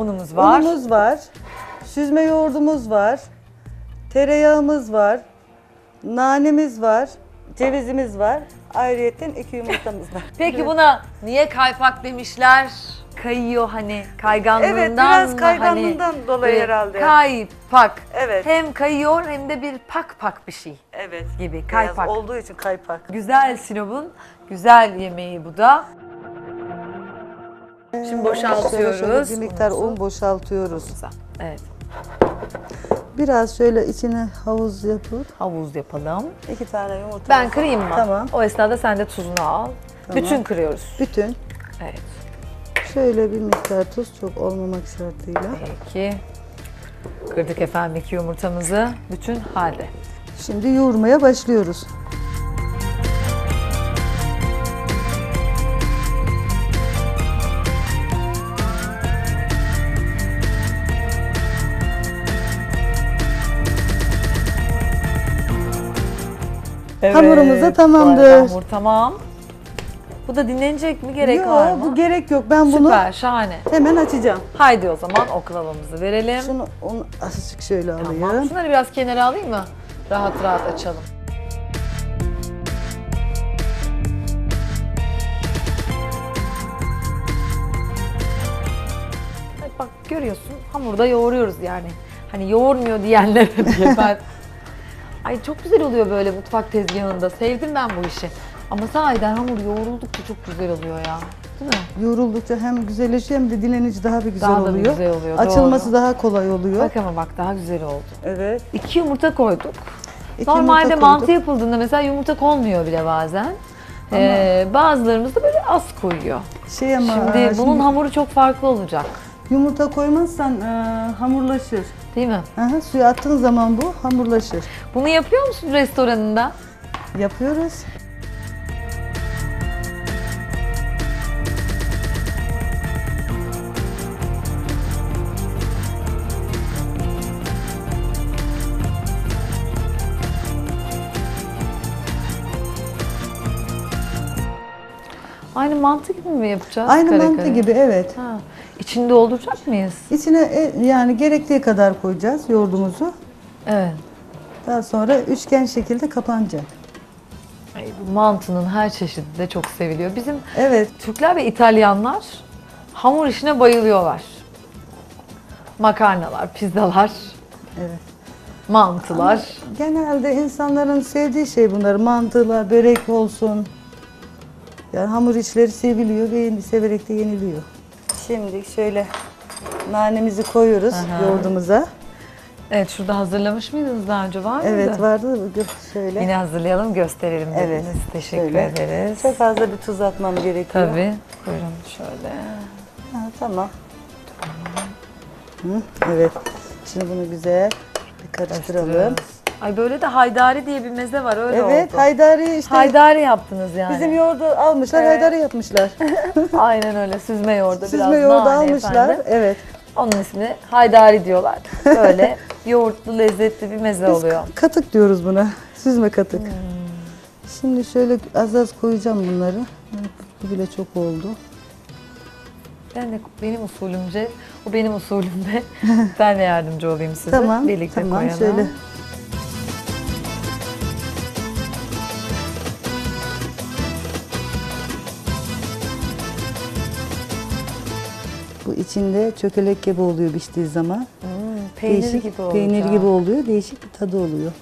Unumuz var. Unumuz var. Süzme yoğurdumuz var. Tereyağımız var. Nanemiz var. Cevizimiz var. Ayrıyeten iki yumurtamız var. Peki buna niye kaypak demişler? Kayıyor hani kayganlığından Evet, biraz mı? kayganlığından hani, dolayı böyle herhalde. Kaypak. Evet. Hem kayıyor hem de bir pak pak bir şey Evet. gibi. Kaypak. olduğu için kaypak. Güzel Sinop'un güzel yemeği bu da. Şimdi boşaltıyoruz. Şöyle şöyle bir miktar un boşaltıyoruz. Güzel. Evet. Biraz şöyle içine havuz yapıp Havuz yapalım. iki tane yumurta. Ben kırayım mı? Tamam. O esnada sen de tuzunu al. Bütün kırıyoruz. Bütün. Evet. Şöyle bir miktar tuz çok olmamak şartıyla. Peki. Kırdık efendim iki yumurtamızı. Bütün halde. Şimdi yoğurmaya başlıyoruz. Hamurumuz da tamamdır. Hamur tamam. Bu da dinlenecek mi? Gerek Yok, var mı? bu gerek yok. Ben bunu Süper, şahane. hemen açacağım. Haydi o zaman oklavamızı verelim. Şunu onu azıcık şöyle Tamam. alayım. Şunları biraz kenara alayım mı? Rahat rahat açalım. Evet, bak görüyorsun hamurda yoğuruyoruz yani. Hani yoğurmuyor diyenlere diye ben. Ay çok güzel oluyor böyle mutfak tezgahında. Sevdim ben bu işi. Ama sahiden hamur yoğruldukça çok güzel oluyor ya. Değil mi? Yoğruldukça hem güzelleşiyor hem de dinlenince daha bir güzel Daha da bir oluyor. güzel oluyor, Açılması doğru. daha kolay oluyor. Bak ama bak daha güzel oldu. Evet. İki yumurta koyduk. İki Normalde yumurta mantı koyduk. yapıldığında mesela yumurta konmuyor bile bazen. Ee, bazılarımız da böyle az koyuyor. Şey ama Şimdi e, bunun hamuru çok farklı olacak. yumurta koymazsan e, hamurlaşır. Değil mi? Aha, suya attığın zaman bu hamurlaşır. Bunu yapıyor musun restoranında? Yapıyoruz. Aynı mantı gibi mi yapacağız? Aynı Kare mantı kare. gibi evet. Ha. İçini dolduracak mıyız? İçine e, yani gerektiği kadar koyacağız yoğurdumuzu. Evet. Daha sonra üçgen şekilde kapanacak. Ay, bu mantının her çeşidi de çok seviliyor. Bizim Evet. Türkler ve İtalyanlar hamur işine bayılıyorlar. Makarnalar, pizzalar, Evet. mantılar. Genelde insanların sevdiği şey bunlar. Mantılar, börek olsun. Yani hamur işleri seviliyor ve severek de yeniliyor. Şimdi şöyle nanemizi koyuyoruz Aha. yoğurdumuza. Evet şurada hazırlamış mıydınız daha önce var mıydı? Evet vardı. Gö- Şöyle. Yine hazırlayalım gösterelim Evet, dediniz. Teşekkür şöyle. ederiz. Çok fazla bir tuz atmam gerekiyor. Tabii. Buyurun şöyle. Ha, tamam. Hı, evet. Şimdi bunu güzel bir karıştıralım. Karıştırıyoruz. Ay böyle de haydari diye bir meze var öyle Evet, oldu. haydari işte haydari yaptınız yani. bizim yoğurdu almışlar, Evet. haydari yapmışlar. Aynen öyle süzme yoğurda biraz Süzme yoğurdu nane almışlar. efendim. Evet. Onun ismini haydari diyorlar. Böyle yoğurtlu lezzetli bir meze Biz oluyor. katık diyoruz buna. Süzme katık. Hmm. Şimdi şöyle az az koyacağım bunları. Bu bile çok oldu. Ben de benim usulümce, o benim usulümde. ben de yardımcı olayım size. Tamam. Birlikte tamam koyalım. şöyle. Bu içinde çökelek gibi oluyor piştiği zaman. Hmm, peynir Değişik, gibi olacak. Peynir gibi oluyor. Değişik bir tadı oluyor.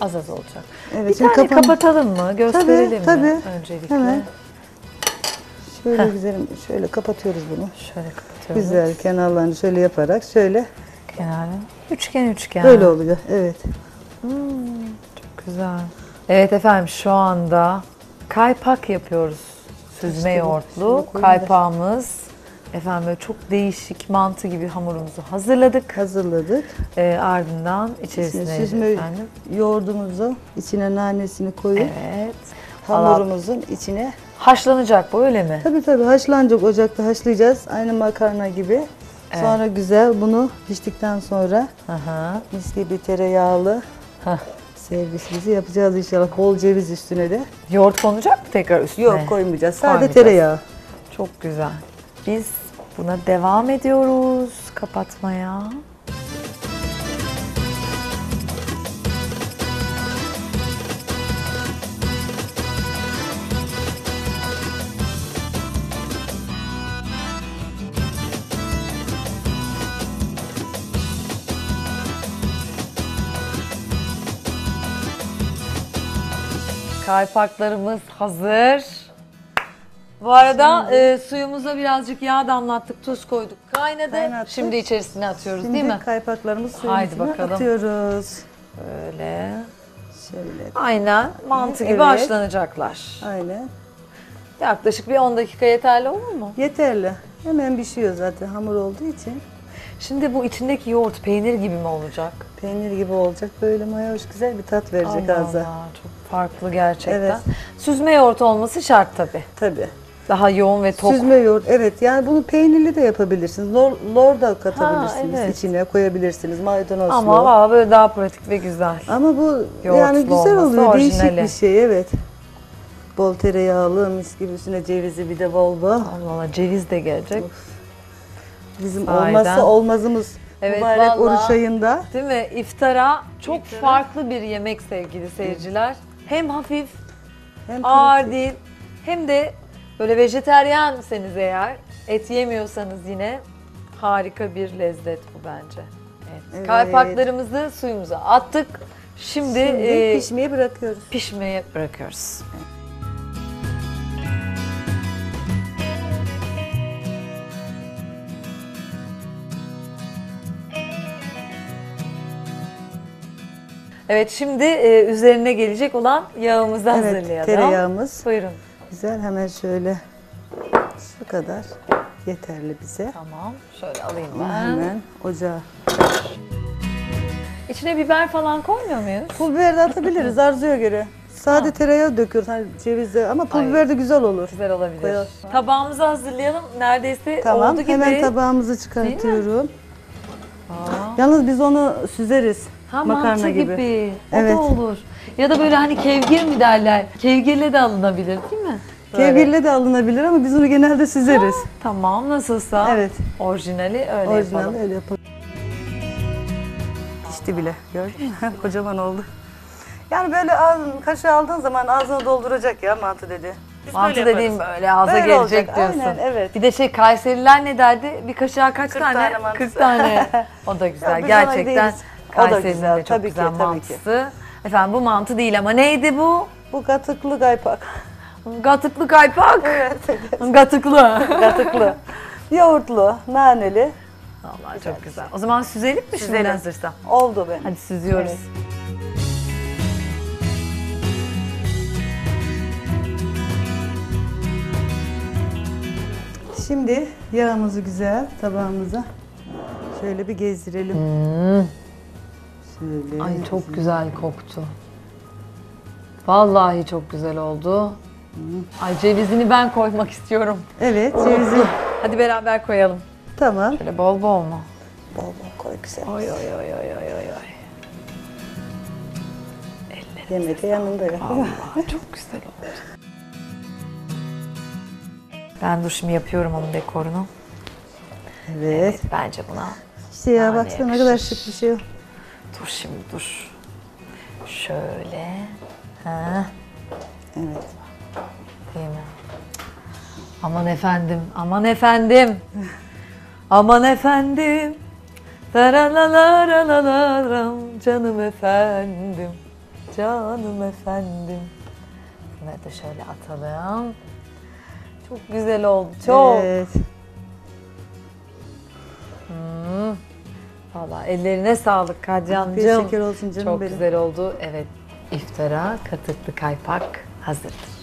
Az az olacak. Evet, bir şimdi tane kapan- kapatalım mı? Gösterelim mi tabii. öncelikle? Hemen. Şöyle Heh. güzel, şöyle kapatıyoruz bunu. Şöyle kapatıyoruz. Güzel kenarlarını şöyle yaparak şöyle Kenarı. Üçgen üçgen. böyle oluyor. Evet. Çok güzel. Evet efendim şu anda kaypak yapıyoruz. Süzme İşte bu. yoğurtlu Şunu koyayım da. kaypağımız. Efendim böyle çok değişik mantı gibi hamurumuzu hazırladık. Hazırladık. Ee, ardından içerisine Şimdi süzme efendim. yoğurdumuzu içine nanesini koyup Evet. hamurumuzun içine Haşlanacak bu öyle mi? tabii tabii haşlanacak ocakta haşlayacağız. Aynı makarna gibi. Evet. Sonra güzel bunu piştikten sonra hı. mis gibi tereyağlı Hah. servisimizi yapacağız inşallah. Bol ceviz üstüne de. Yoğurt konacak mı tekrar üstüne? Yok koymayacağız. Sadece Koymayacağız. tereyağı. Çok güzel. Biz Buna devam ediyoruz kapatmaya. Kaypaklarımız hazır. Bu arada e, suyumuza birazcık yağ damlattık, tuz koyduk, kaynadı. Kaynattık. Şimdi içerisine atıyoruz Şimdi değil mi? kaypaklarımızı suyun Haydi içine bakalım. atıyoruz. Böyle. Şöyle. Aynen mantı gibi Evet. haşlanacaklar. Aynen. Yaklaşık bir 10 dakika yeterli olur mu? Yeterli. Hemen pişiyor zaten hamur olduğu için. Şimdi bu içindeki yoğurt peynir gibi mi olacak? Peynir gibi olacak. Böyle mayoş güzel bir tat verecek Allah ağza. Allah, çok farklı gerçekten. Evet. Süzme yoğurt olması şart tabii. Tabii. Daha yoğun ve tok. Süzme yoğurt. Evet yani bunu peynirli de yapabilirsiniz. Lor, lor da katabilirsiniz. evet. içine koyabilirsiniz. Maydanozlu. Ama valla böyle daha pratik ve güzel. Ama bu Yoğurtlu yani güzel olması oluyor. Değişik orijinali. bir şey evet. Bol tereyağlı, mis gibi üstüne cevizi bir de bol bol. Allah Allah ceviz de gelecek. Bizim Sahiden. olmazsa olmazımız. Evet, Mübarek vallahi. oruç ayında. Değil mi? İftara çok İftara. farklı bir yemek sevgili seyirciler. Hem hafif, Hem ağır değil, hem de böyle vejeteryanseniz eğer, et yemiyorsanız yine harika bir lezzet bu bence. Evet. Evet. Kaypaklarımızı suyumuza attık. Şimdi, Şimdi e, pişmeye bırakıyoruz. pişmeye bırakıyoruz. Evet şimdi e, üzerine gelecek olan yağımızı Evet, hazırlayalım. tereyağımız. Buyurun. Güzel hemen şöyle şu kadar yeterli bize. Tamam. Şöyle alayım ben. Hemen ocağa. İçine biber falan koymuyor muyuz? Pul biber de atabiliriz arzuya göre. Sade tereyağı döküyoruz hani cevizde ama pul Ay. biber de güzel olur. Güzel olabilir. Koyalım. Tabağımızı hazırlayalım. Neredeyse Tamam oldu gibi. hemen tabağımızı çıkartıyorum. Aa. Yalnız biz onu süzeriz. Ha makarna mantı gibi. gibi. O Evet. da olur. Ya da böyle hani kevgir mi derler? Kevgirle de alınabilir değil mi? Böyle. Kevgirle de alınabilir ama biz onu genelde süzeriz. Tamam nasılsa. Evet. Orijinali öyle Orijinal yapalım. öyle yapalım. Pişti bile. Gördün mü? Kocaman oldu. Yani böyle ağzın, kaşığı aldığın zaman ağzına dolduracak ya mantı dedi. Biz Mantı böyle dediğim yaparız. böyle ağza Böyle gelecek olacak, diyorsun. aynen, evet. Bir de şey Kayseriler ne derdi? Bir kaşığa kaç 40 tane? tane mantısı. 40 tane. O da güzel. Ya Gerçekten değiliz. O da Kayseri'nin güzel, de çok tabii ki, güzel tabii ki. mantısı. Efendim bu mantı değil ama neydi bu? Bu katıklı kaypak. Gatıklı kaypak. Evet. Gatıklı. katıklı. Yoğurtlu, naneli. Vallahi çok güzel. O zaman süzelim mi şimdi Süzelim. hazırsa? Oldu benim. Hadi süzüyoruz. Evet. Şimdi yağımızı güzel tabağımıza şöyle bir gezdirelim. Şöyle. Ay çok güzel koktu. Vallahi çok güzel oldu. Ay cevizini ben koymak istiyorum. Evet cevizi. Hadi beraber koyalım. Tamam. Şöyle bol bol mu? Bol bol koy güzel. Oy oy oy oy oy oy. Yemek de yanında ya. Vallahi çok güzel oldu. Ben dur şimdi yapıyorum onun dekorunu. Evet. Bence buna. İşte ya baksana ne kadar şık bir şey. Dur şimdi dur. Şöyle. Ha, Evet. değil mi? Aman efendim, aman efendim. aman efendim. Daralalaralaram canım efendim. Canım efendim. Bunları da şöyle atalım. Çok güzel oldu. Çok. Evet. Valla ellerine sağlık Afiyet Kadyancığım. şeker olsun canım Çok benim. güzel oldu. Evet. İftara katıklı kaypak hazırdır.